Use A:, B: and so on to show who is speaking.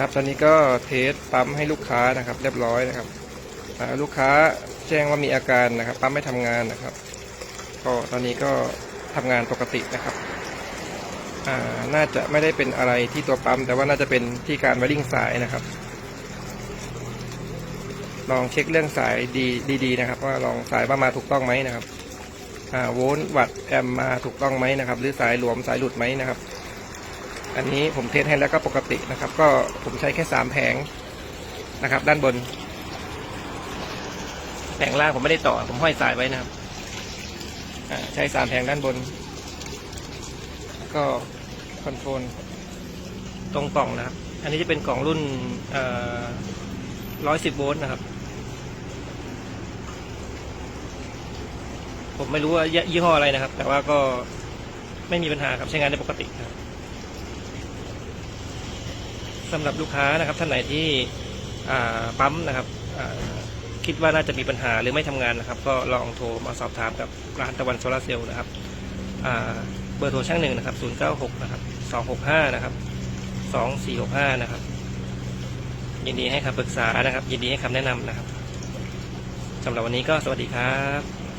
A: ครับตอนนี้ก็เทสปั๊มให้ลูกค้านะครับ เรียบร้อยนะครับลูกค้าแจ้งว่ามีอาการนะครับ ปั๊มไม่ทำงานนะครับ ก็ตอนนี้ก็ทำงานปกตินะครับน่าจะไม่ได้เป็นอะไรที่ตัวปั๊ม แต่ว่าน่าจะเป็นที่การวาริ่งสายนะครับ ลองเช็คเรื่องสายดีดีนะครับ ว่าลองสายว่ามาถูกต้องไหมนะครับโวลต์วัตต์แอมมาถูกต้องไหมนะครับ หรือสายหลวมสายหลุดไหมนะครับ อันนี้ผมเทสให้แล้วก็ปกตินะครับ ก็ผมใช้แค่สามแผงนะครับ ด้านบน แผงล่างผมไม่ได้ต่อ ผมห้อยสายไว้นะครับใช้สามแผงด้านบน ก็คอนโทรลตรงกล่องนะครับ อันนี้จะเป็นกล่องรุ่นร้อยสิบโวลต์นะครับ ผมไม่รู้ว่ายี่ห้ออะไรนะครับ แต่ว่าก็ไม่มีปัญหาครับใช้งานได้ปกติครับ สำหรับลูกค้านะครับท่านไหนที่ปั๊มนะครับคิดว่าน่าจะมีปัญหาหรือไม่ทำงานนะครับ ก็ลองโทรมาสอบถามกับร้านตะวันโซลาเซลล์นะครับเบอร์โทรช่างหนึ่งนะครับ096นะครับ265นะครับ2465นะครับยินดีให้คำปรึกษานะครับ ยินดีให้คำแนะนำนะครับสำหรับวันนี้ก็สวัสดีครับ